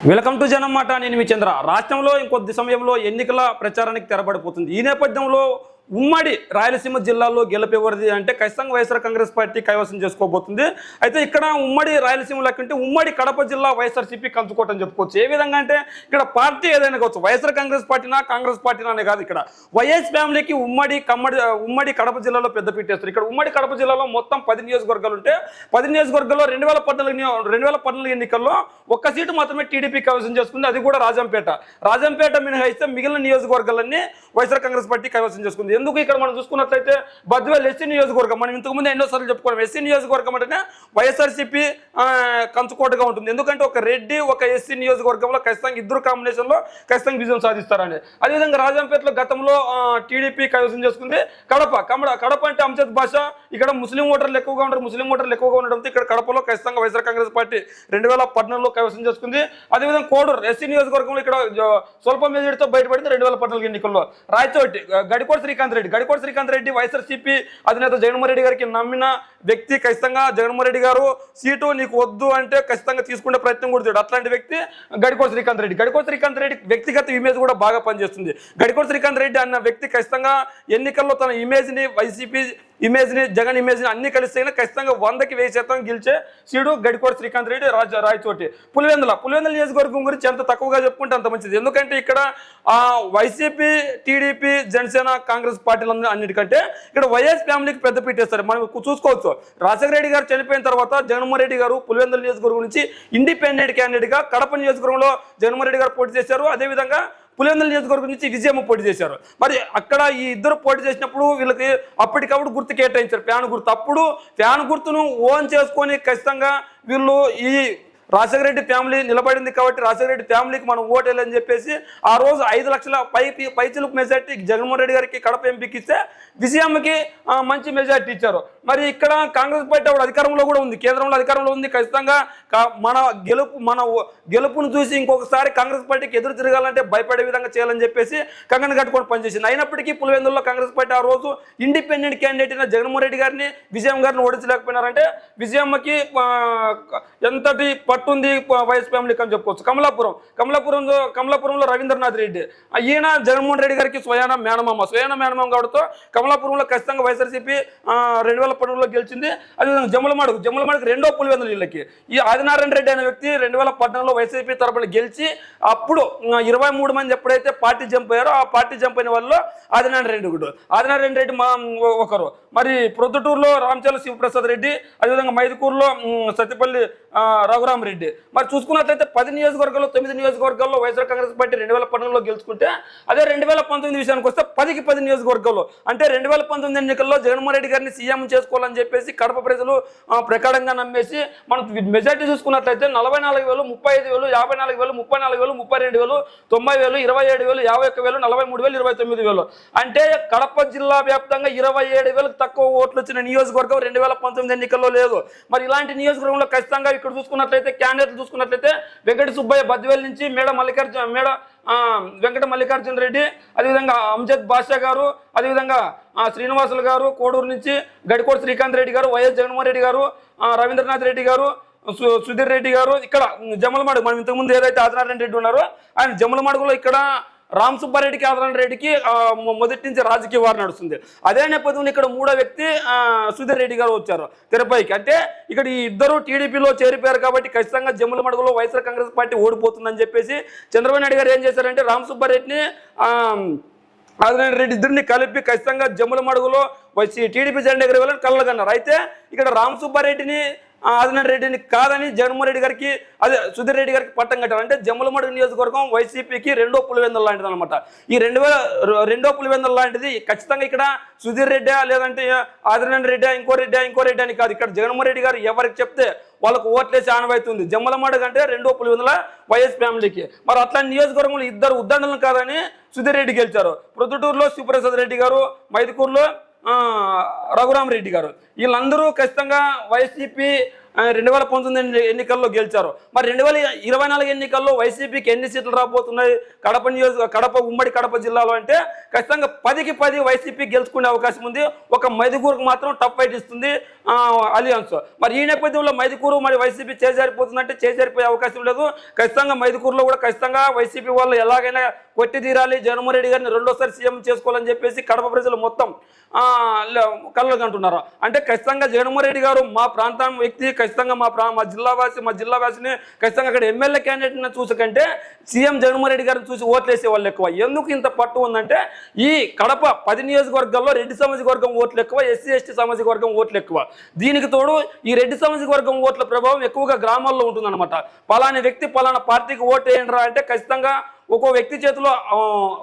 Welcome to జనం మాట నేను మీ చంద్ర. రాష్ట్రంలో ఇంకొద్ది సమయంలో ఎన్నికల ప్రచారానికి తెరబడిపోతుంది. ఈ నేపథ్యంలో ఉమ్మడి రాయలసీమ జిల్లాలో గెలుపెవరిది అంటే ఖచ్చితంగా వైఎస్ఆర్ కాంగ్రెస్ పార్టీ కైవసం చేసుకోబోతుంది. అయితే ఇక్కడ ఉమ్మడి రాయలసీమలో కంటే ఉమ్మడి కడప జిల్లా వైఎస్ఆర్సీపీ కలుసుకోవటం చెప్పుకోవచ్చు. ఏ విధంగా అంటే ఇక్కడ పార్టీ ఏదైనా కావచ్చు వైఎస్ఆర్ కాంగ్రెస్ పార్టీనా కాంగ్రెస్ పార్టీనా అనే కాదు ఇక్కడ. వైఎస్ ఫ్యామిలీకి ఉమ్మడి కమ్మడి ఉమ్మడి కడప జిల్లాలో పెద్ద పీటేస్తారు ఇక్కడ ఉమ్మడి కడప జిల్లాలో మొత్తం పది నియోజకవర్గాలు ఉంటే పది నియోజకవర్గాల్లో రెండు వేల పద్నాలుగు రెండు వేల పద్నాలుగు ఎన్నికల్లో ఒక్క సీటు మాత్రమే టీడీపీ కైవసం చేసుకుంది. అది కూడా రాజంపేట. రాజంపేట మినహాయిస్తే మిగిలిన నియోజకవర్గాలన్నీ వైఎస్ఆర్ కాంగ్రెస్ పార్టీ కైవసం చేసుకుంది. ఎందుకు ఇక్కడ మనం చూసుకున్నట్లయితే బద్వేల్ ఎస్సీ నియోజకవర్గం మనం ఇంతకు ముందు ఎన్నోసార్లు చెప్పుకోవడం ఎస్సీ నియోజకవర్గం అంటేనే వైఎస్ఆర్సీపీ కంచుకోటగా ఉంటుంది. ఎందుకంటే ఒక రెడ్డి ఒక ఎస్సీ నియోజకవర్గంలో ఖచ్చితంగా ఇద్దరు కాంబినేషన్లో ఖచ్చితంగా విజయం సాధిస్తారని అదేవిధంగా రాజంపేటలో గతంలో టీడీపీ కైవసం చేసుకుంది కడప. కమడ కడప అంటే అంశద్ భాష. ఇక్కడ ముస్లిం ఓటర్లు ఎక్కువగా ఉంటారు ముస్లిం ఓటర్లు ఎక్కువగా ఉండడంతో ఇక్కడ కడపలో ఖచ్చితంగా వైఎస్ఆర్ కాంగ్రెస్ పార్టీ రెండు వేల పద్నాలుగులో కైవసం చేసుకుంది. అదేవిధంగా కోడూరు ఎస్సీ నియోజకవర్గంలో ఇక్కడ స్వల్ప మెజారిటీతో బయటపడింది రెండు వేల పద్నాలుగు ఎన్నికల్లో. రాయచోటి గ- గడికోట శ్రీకాంత్ శ్రీకాంత్ రెడ్డి. గడికోట శ్రీకాంత్ రెడ్డి వైఎస్ఆర్సీపీ అధినేత జగన్మోహన్ రెడ్డి గారికి నమ్మిన వ్యక్తి ఖచ్చితంగా జగన్మోహన్ రెడ్డి గారు సీటు నీకు వద్దు అంటే ఖచ్చితంగా తీసుకునే ప్రయత్నం కూడా చేయడు అట్లాంటి వ్యక్తి గడికోట శ్రీకాంత్ రెడ్డి. గడికోట శ్రీకాంత్ రెడ్డి వ్యక్తిగత ఇమేజ్ కూడా బాగా పనిచేస్తుంది. గడికోట శ్రీకాంత్ రెడ్డి అన్న వ్యక్తి ఖచ్చితంగా ఎన్నికల్లో తన ఇమేజ్ని వైసీపీ ఇమేజ్ని జగన్ ఇమేజ్ని అన్ని కలిస్తే ఖచ్చితంగా వందకి వెయ్యి శాతం గెలిచే సీడు గడికోట శ్రీకాంత్ రెడ్డి రాజ రాయచోటి. పులివెందుల పులివెందుల నియోజకవర్గం గురించి ఎంత తక్కువగా చెప్పుకుంటే అంత మంచిది. ఎందుకంటే ఇక్కడ వైసీపీ టీడీపీ జనసేన కాంగ్రెస్ పార్టీలు అన్నిటికంటే ఇక్కడ వైఎస్ ఫ్యామిలీకి పెద్ద పీటేస్తారు మనం చూసుకోవచ్చు. రాజశేఖర రెడ్డి గారు చనిపోయిన తర్వాత జగన్మోహన్ రెడ్డి గారు పులివెందుల నియోజకవర్గం నుంచి ఇండిపెండెంట్ క్యాండిడేట్గా కడప నియోజకవర్గంలో జగన్మోహన్ రెడ్డి గారు పోటీ చేశారు. అదేవిధంగా పులివెందుల నియోజకవర్గం నుంచి విజయమ్మ పోటీ చేశారు. మరి అక్కడ ఈ ఇద్దరు పోటీ చేసినప్పుడు వీళ్ళకి అప్పటికప్పుడు గుర్తు కేటాయించారు. ఫ్యాన్ గుర్తు. అప్పుడు ఫ్యాన్ గుర్తును ఓన్ చేసుకొని ఖచ్చితంగా వీళ్ళు ఈ రాజశేఖర రెడ్డి ఫ్యామిలీ నిలబడింది కాబట్టి రాజశేఖర రెడ్డి ఫ్యామిలీకి మనం ఓటేయాలని చెప్పేసి ఆ రోజు ఐదు లక్షల పై పై మెజార్టీ జగన్మోహన్ రెడ్డి గారికి కడప ఎంపీకి ఇస్తే విజయమ్మకి మంచి మెజార్టీ ఇచ్చారు. మరి ఇక్కడ కాంగ్రెస్ పార్టీ అప్పుడు అధికారంలో కూడా ఉంది. కేంద్రంలో అధికారంలో ఉంది. ఖచ్చితంగా మన గెలుపు మన గెలుపును చూసి ఇంకొకసారి కాంగ్రెస్ పార్టీకి ఎదురు తిరగాలంటే భయపడే విధంగా చేయాలని చెప్పేసి కంగన కట్టుకొని పనిచేసింది. అయినప్పటికీ పులివెందుల్లో కాంగ్రెస్ పార్టీ ఆ రోజు ఇండిపెండెంట్ క్యాండిడేట్ అయిన జగన్మోహన్ రెడ్డి గారిని విజయం గారిని ఓడించలేకపోయినారంటే విజయమ్మకి ఎంతటి పట్టుంది వైఎస్ ఫ్యామిలీకి అని చెప్పుకోవచ్చు. కమలాపురం కమలాపురం కమలాపురంలో రవీంద్రనాథ్ రెడ్డి. ఈయన జగన్మోహన్ రెడ్డి గారికి స్వయాన మేనమామ స్వయాన మేనమామ కావడంతో కమలాపురంలో ఖచ్చితంగా వైఎస్ఆర్సీపీ రెండు వేల పన్నెండులో గెలిచింది. అదేవిధంగా జమ్మలమాడుగు జమ్మలమాడుగు రెండో పులివెందుల వీళ్ళకి ఈ ఆదినారాయణ రెడ్డి అనే వ్యక్తి రెండు వేల పద్నాలుగులో వైసీపీ తరపున గెలిచి అప్పుడు ఇరవై మూడు మంది ఎప్పుడైతే పార్టీ జంప్ అయ్యారో ఆ పార్టీ జంప్ అయిన వాళ్ళు ఆదినారాయణ రెడ్డి ఒకడు. ఆదినారాయణ రెడ్డి మా ఒకరు. మరి ప్రొద్దుటూరులో రామచంద్ర శివప్రసాద్ రెడ్డి అదేవిధంగా మైదుకూరులో మ్, సత్యపల్లి రఘురామ్ రెడ్డి. మరి చూసుకున్నట్లయితే పది నియోజకవర్గాల్లో తొమ్మిది నియోజకవర్గాల్లో వైఎస్ఆర్ కాంగ్రెస్ పార్టీ రెండు వేల పన్నెండులో గెలుచుకుంటే అదే రెండు వేల పంతొమ్మిది విషయానికి వస్తే పదికి పది నియోజకవర్గాల్లో. అంటే రెండు వేల పంతొమ్మిది ఎన్నికల్లో జగన్మోహన్ రెడ్డి గారిని సీఎం చేసుకోవాలని చెప్పేసి కడప ప్రజలు ప్రకారంగా నమ్మేసి మనం మెజార్టీ చూసుకున్నట్లయితే నలభై నాలుగు వేలు ముప్పై ఐదు వేలు యాభై నాలుగు వేలు ముప్పై నాలుగు వేలు ముప్పై రెండు వేలు తొంభై వేలు ఇరవై ఏడు వేలు యాభై ఒక్క వేలు నలభై మూడు వేలు ఇరవై తొమ్మిది వేలు. అంటే కడప జిల్లా వ్యాప్తంగా ఇరవై ఏడు వేలకు తక్కువ ఓట్లు వచ్చిన నియోజకవర్గం రెండు వేల పంతొమ్మిది ఎన్నికల్లో లేదు. మరి ఇలాంటి నియోజకవర్గంలో ఖచ్చితంగా ఇక్కడ చూసుకున్నట్లయితే క్యాండిడేట్లు చూసుకున్నట్లయితే వెంకట సుబ్బయ్య బద్వేల్ నుంచి మేడ మల్లికార్జున మేడ ఆ, వెంకట మల్లికార్జున రెడ్డి అదేవిధంగా అంజద్ బాషా గారు అదేవిధంగా శ్రీనివాసులు గారు కోడూరు నుంచి గడికోట శ్రీకాంత్ రెడ్డి గారు వైఎస్ జగన్మోహన్ రెడ్డి గారు రవీంద్రనాథ్ రెడ్డి గారు సు- సుధీర్ రెడ్డి గారు ఇక్కడ జమలమాడు మనం ఇంతకుముందు ఏదైతే ఆదినారాయణ రెడ్డి ఉన్నారో ఆయన జమలమాడుగులో ఇక్కడ రామ్ సుబ్బారెడ్డికి ఆదరణ రెడ్డికి మొ- మొదటి నుంచి రాజకీయ వారు నడుస్తుంది. అదే నేపథ్యంలో ఇక్కడ మూడో వ్యక్తి సుధీర్ రెడ్డి గారు వచ్చారు తెరపైకి. అంటే ఇక్కడ ఈ ఇద్దరు టీడీపీలో చేరిపోయారు కాబట్టి ఖచ్చితంగా జమ్ముల మడుగులో వైఎస్ఆర్ కాంగ్రెస్ పార్టీ ఓడిపోతుందని చెప్పేసి చంద్రబాబు నాయుడు గారు ఏం చేశారంటే రామ్ సుబ్బారెడ్డిని ఆ, ఆదినారాయణ రెడ్డి ఇద్దరిని కలిపి ఖచ్చితంగా జమ్ముల మడుగులో వచ్చి టీడీపీ జెండా ఎగరవేయాలని కళ్ళగన్నారు అయితే ఇక్కడ రామ్ సుబ్బారెడ్డిని ఆదినారాయణ రెడ్డిని కాదని జగన్మోహన్ రెడ్డి గారికి అదే సుధీర్ రెడ్డి గారికి పట్టం కట్టారు. అంటే జమ్మలమడు నియోజకవర్గం వైసీపీకి రెండో పులివెందుల లాంటిది అనమాట ఈ రెండు వేల రెండో పులివెందుల లాంటిది ఖచ్చితంగా ఇక్కడ సుధీర్ రెడ్డి లేదంటే ఆదినారాయణ రెడ్డి ఇంకో రెడ్డి ఇంకో రెడ్డి అని కాదు. ఇక్కడ జగన్మోహన్ రెడ్డి గారు ఎవరికి చెప్తే వాళ్ళకు ఓట్లేసి ఆనవైతుంది జమ్మలమడుగు అంటే రెండో పులివెందుల వైఎస్ ఫ్యామిలీకి. మరి అట్లాంటి నియోజకవర్గంలో ఇద్దరు ఉద్దండలను కాదని సుధీర్ రెడ్డి గెలిచారు. ప్రొద్దుటూరులో శివప్రసాద్ రెడ్డి గారు మైదుకూరులో రఘురామరెడ్డి రెడ్డి గారు. వీళ్ళందరూ ఖచ్చితంగా వైసీపీ రెండు వేల పంతొమ్మిది ఎన్నికల్లో గెలిచారు. మరి రెండు వేల ఇరవై నాలుగు ఎన్నికల్లో వైసీపీకి ఎన్ని సీట్లు రాబోతున్నాయి? కడప నియోజక కడప ఉమ్మడి కడప జిల్లాలో అంటే ఖచ్చితంగా పదికి పది వైసీపీ గెలుచుకునే అవకాశం ఉంది. ఒక మైదుకూరుకు మాత్రం టఫ్ ఫైట్ ఇస్తుంది అలియన్స్. మరి ఈ నేపథ్యంలో మైదుకూరు మరి వైసీపీ చేజారిపోతుందంటే చేజారిపోయే అవకాశం లేదు. ఖచ్చితంగా మైదుకూరులో కూడా ఖచ్చితంగా వైసీపీ వాళ్ళు ఎలాగైనా కొట్టి తీరాలి. జగన్మోహన్ రెడ్డి గారిని రెండోసారి సీఎం చేసుకోవాలని చెప్పేసి కడప ప్రజలు మొత్తం కళ్ళకంటున్నారు అంటున్నారు అంటే ఖచ్చితంగా జగన్మోహన్ రెడ్డి గారు మా ప్రాంతం వ్యక్తి ఖచ్చితంగా మా ప్రా మా జిల్లా వాసి మా జిల్లా వాసిని ఖచ్చితంగా అక్కడ ఎమ్మెల్యే క్యాండిడేట్ని చూసకంటే సీఎం జగన్మోహన్ రెడ్డి గారిని చూసి ఓట్లేసే వాళ్ళు ఎక్కువ. ఎందుకు ఇంత పట్టు ఉందంటే ఈ కడప పది నియోజకవర్గాల్లో రెడ్డి సామాజిక వర్గం ఓట్లు ఎక్కువ ఎస్సీ ఎస్టీ సామాజిక వర్గం ఓట్లు ఎక్కువ. దీనికి తోడు ఈ రెడ్డి సామాజిక వర్గం ఓట్ల ప్రభావం ఎక్కువగా గ్రామాల్లో ఉంటుందన్నమాట. పలాని వ్యక్తి పలానా పార్టీకి ఓటు వేయండి అంటే ఖచ్చితంగా ఒక్కో వ్యక్తి చేతిలో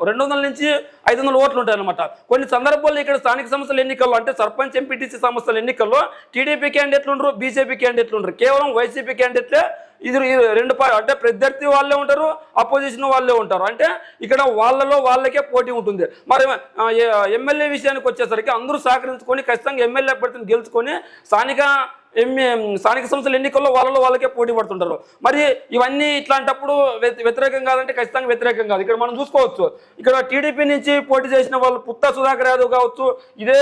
రెండు వందల నుంచి ఐదు వందల ఓట్లు ఉంటాయన్నమాట. కొన్ని సందర్భాల్లో ఇక్కడ స్థానిక సంస్థల ఎన్నికల్లో అంటే సర్పంచ్ ఎంపీటీసీ సంస్థల ఎన్నికల్లో టీడీపీ క్యాండిడేట్లు ఉండరు బీజేపీ క్యాండిడేట్లు ఉండరు. కేవలం వైసీపీ క్యాండిడేట్లే ఇది రెండు అంటే ప్రత్యర్థి వాళ్ళే ఉంటారు అపోజిషన్ వాళ్ళే ఉంటారు. అంటే ఇక్కడ వాళ్ళలో వాళ్ళకే పోటీ ఉంటుంది. మరి ఎమ్మెల్యే విషయానికి వచ్చేసరికి అందరూ సహకరించుకొని ఖచ్చితంగా ఎమ్మెల్యే అభ్యర్థిని గెలుచుకొని స్థానిక స్థానిక సంస్థల ఎన్నికల్లో వాళ్ళలో వాళ్ళకే పోటీ పడుతుంటారు. మరి ఇవన్నీ ఇట్లాంటప్పుడు వ్యతిరేకం కాదంటే ఖచ్చితంగా వ్యతిరేకం కాదు. ఇక్కడ మనం చూసుకోవచ్చు. ఇక్కడ టీడీపీ నుంచి పోటీ చేసిన వాళ్ళు పుత్త సుధాకర్ యాదవ్ కావచ్చు ఇదే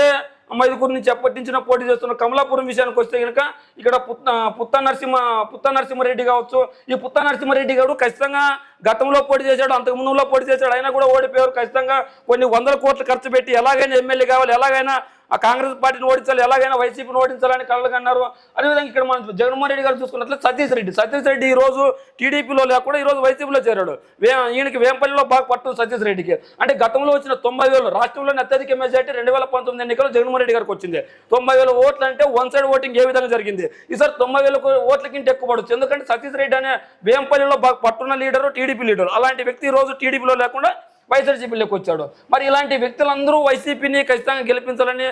మైదుకూరు నుంచి అప్పటించిన పోటీ చేస్తున్న కమలాపురం విషయానికి వస్తే కనుక ఇక్కడ పుత్త పుత్త నరసింహ పుత్త నరసింహారెడ్డి కావచ్చు ఈ పుత్త నరసింహారెడ్డి గారు ఖచ్చితంగా గతంలో పోటీ చేశాడు అంతకు ముందులో పోటీ చేశాడు అయినా కూడా ఓడిపోయారు. ఖచ్చితంగా కొన్ని వందల కోట్లు ఖర్చు పెట్టి ఎలాగైనా ఎమ్మెల్యే కావాలి ఎలాగైనా ఆ కాంగ్రెస్ పార్టీని ఓడించాలి ఎలాగైనా వైసీపీని ఓడించాలని కళ్ళు అన్నారు అదేవిధంగా ఇక్కడ మనం జగన్మోహన్ రెడ్డి గారు చూసుకున్నట్లు సతీష్ రెడ్డి సతీష్ రెడ్డి ఈ రోజు టీడీపీలో లేకుండా ఈ రోజు వైసీపీలో చేరాడు. వే ఈయనకి వేంపల్లిలో బాగా పట్టు సతీష్ రెడ్డికి. అంటే గతంలో వచ్చిన తొంభై వేలు రాష్ట్రంలోని అత్యధిక మెజార్టీ రెండు వేల పంతొమ్మిది ఎన్నికల్లో జగన్మోహన్ రెడ్డి గారికి వచ్చింది. తొంభై వేల ఓట్లు అంటే వన్ సైడ్ ఓటింగ్ ఏ విధంగా జరిగింది? ఈసారి తొంభై వేల ఓట్ల కింద ఎక్కువ పడవచ్చు ఎందుకంటే సతీష్ రెడ్డి అనే వేంపల్లిలో బాగా పట్టున్న లీడరు టీడీపీ లీడరు. అలాంటి వ్యక్తి ఈ రోజు టీడీపీలో లేకుండా వైఎస్ఆర్సీపీలోకి వచ్చాడు. మరి ఇలాంటి వ్యక్తులందరూ వైసీపీని ఖచ్చితంగా గెలిపించాలని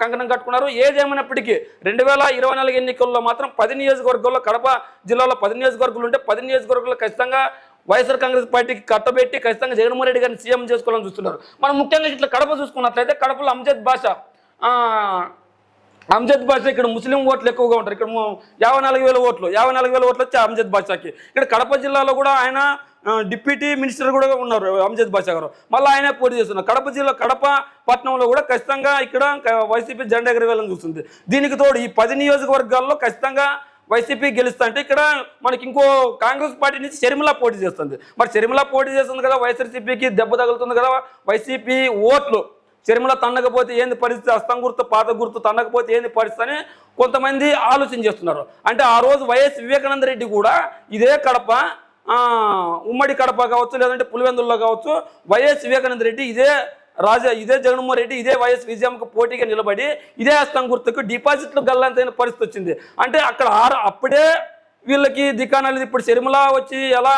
కంకణం కట్టుకున్నారు. ఏదేమైనప్పటికీ రెండు వేల ఇరవై నాలుగు ఎన్నికల్లో మాత్రం పది నియోజకవర్గాల్లో కడప జిల్లాలో పది నియోజకవర్గాలు ఉంటే పది నియోజకవర్గాల్లో ఖచ్చితంగా వైఎస్ఆర్ కాంగ్రెస్ పార్టీకి కట్టబెట్టి ఖచ్చితంగా జగన్మోహన్ రెడ్డి గారిని సీఎం చేసుకోవాలని చూస్తున్నారు. మనం ముఖ్యంగా ఇట్లా కడప చూసుకున్నట్లయితే కడపలో అంజద్ భాష ఆ, అంజద్ బాషా ఇక్కడ ముస్లిం ఓట్లు ఎక్కువగా ఉంటారు. ఇక్కడ యాభై నాలుగు వేల ఓట్లు యాభై నాలుగు వేల ఓట్లు వచ్చి అంజద్ బాషాకి ఇక్కడ కడప జిల్లాలో కూడా ఆయన డిప్యూటీ మినిస్టర్ కూడా ఉన్నారు అంజద్ బాషా గారు. మళ్ళీ ఆయన పోటీ చేస్తున్నారు. కడప జిల్లా కడప పట్టణంలో కూడా ఖచ్చితంగా ఇక్కడ వైసీపీ జెండా ఎగరవేయాలని చూస్తుంది. దీనికి తోడు ఈ పది నియోజకవర్గాల్లో ఖచ్చితంగా వైసీపీ గెలుస్తా అంటే ఇక్కడ మనకి ఇంకో కాంగ్రెస్ పార్టీ నుంచి షర్మిల పోటీ చేస్తుంది. మరి షర్మిల పోటీ చేస్తుంది కదా వైఎస్ఆర్సీపీకి దెబ్బ తగులుతుంది కదా వైసీపీ ఓట్లు. షర్మిల తన్నకపోతే ఏంది పరిస్థితి? అస్తం గుర్తు పాత గుర్తు తన్నకపోతే ఏంది పరిస్థితి అని కొంతమంది ఆలోచన చేస్తున్నారు. అంటే ఆ రోజు వైఎస్ వివేకానంద రెడ్డి కూడా ఇదే కడప ఉమ్మడి కడప కావచ్చు లేదంటే పులివెందుల్లో కావచ్చు వైఎస్ వివేకానంద రెడ్డి ఇదే రాజా ఇదే జగన్మోహన్ రెడ్డి ఇదే వైఎస్ విజయంకు పోటీగా నిలబడి ఇదే అస్తం గుర్తుకు డిపాజిట్లు గల్లంతైన పరిస్థితి వచ్చింది. అంటే అక్కడ ఆరు అప్పుడే వీళ్ళకి దిక్కానాలి ఇప్పుడు శర్మిల వచ్చి ఎలా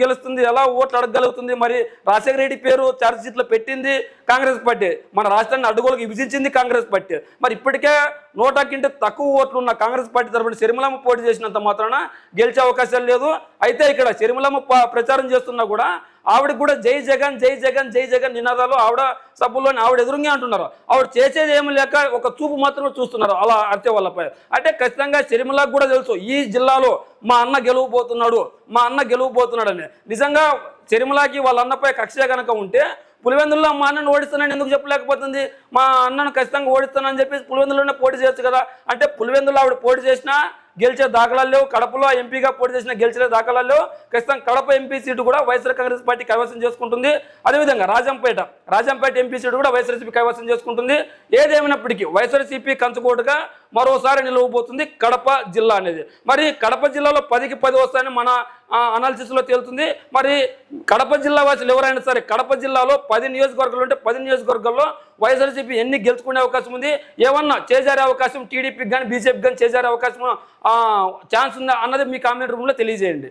గెలుస్తుంది ఎలా ఓట్లు అడగగలుగుతుంది? మరి రాజశేఖర రెడ్డి పేరు చార్జ్షీట్లో పెట్టింది కాంగ్రెస్ పార్టీ. మన రాష్ట్రాన్ని అడ్డుగోలకు విభజించింది కాంగ్రెస్ పార్టీ. మరి ఇప్పటికే నూట తక్కువ ఓట్లు ఉన్న కాంగ్రెస్ పార్టీ తరపున శర్మిలమ్మ పోటీ చేసినంత మాత్రాన గెలిచే అవకాశాలు లేదు. అయితే ఇక్కడ శర్మిలమ్మ ప్రచారం చేస్తున్నా కూడా ఆవిడకి కూడా జై జగన్ జై జగన్ జై జగన్ నినాదాలు ఆవిడ సభల్లోని ఆవిడ ఎదురుగా అంటున్నారు. ఆవిడ చేసేది ఏమి లేక ఒక చూపు మాత్రమే చూస్తున్నారు. అలా అర్చే వాళ్ళపై అంటే ఖచ్చితంగా శర్మిలకు కూడా తెలుసు ఈ జిల్లాలో మా అన్న గెలువబోతున్నాడు మా అన్న గెలువబోతున్నాడని నిజంగా శర్మిలాకి వాళ్ళ అన్నపై కక్ష కనుక ఉంటే పులివెందుల్లో మా అన్నను ఓడిస్తానని ఎందుకు చెప్పలేకపోతుంది? మా అన్నను ఖచ్చితంగా ఓడిస్తానని చెప్పి పులివెందులోనే పోటీ చేయొచ్చు కదా? అంటే పులివెందులో ఆవిడ పోటీ చేసినా గెలిచే దాఖలాలు లేవు. కడపలో ఎంపీగా పోటీ చేసిన గెలిచే దాఖలాల్లో ఖచ్చితంగా కడప ఎంపీ సీటు కూడా వైఎస్ఆర్ కాంగ్రెస్ పార్టీ కైవసం చేసుకుంటుంది. అదేవిధంగా రాజంపేట రాజంపేట ఎంపీ సీటు కూడా వైఎస్ఆర్సీపీ కైవసం చేసుకుంటుంది. ఏదేమైనప్పటికీ వైఎస్ఆర్సీపీ కంచుకోటగా మరోసారి నిలవబోతుంది కడప జిల్లా అనేది. మరి కడప జిల్లాలో పదికి పది వస్తాయని మన అనాలిసిస్లో తేలుతుంది. మరి కడప జిల్లా వాసులు ఎవరైనా సరే కడప జిల్లాలో పది నియోజకవర్గాలు ఉంటే పది నియోజకవర్గాల్లో వైఎస్ఆర్సీపీ ఎన్ని గెలుచుకునే అవకాశం ఉంది? ఏమన్నా చేజారే అవకాశం టీడీపీకి కానీ బీజేపీకి కానీ చేజారే అవకాశం ఛాన్స్ ఉందా అన్నది మీ కామెంట్ రూమ్లో తెలియజేయండి.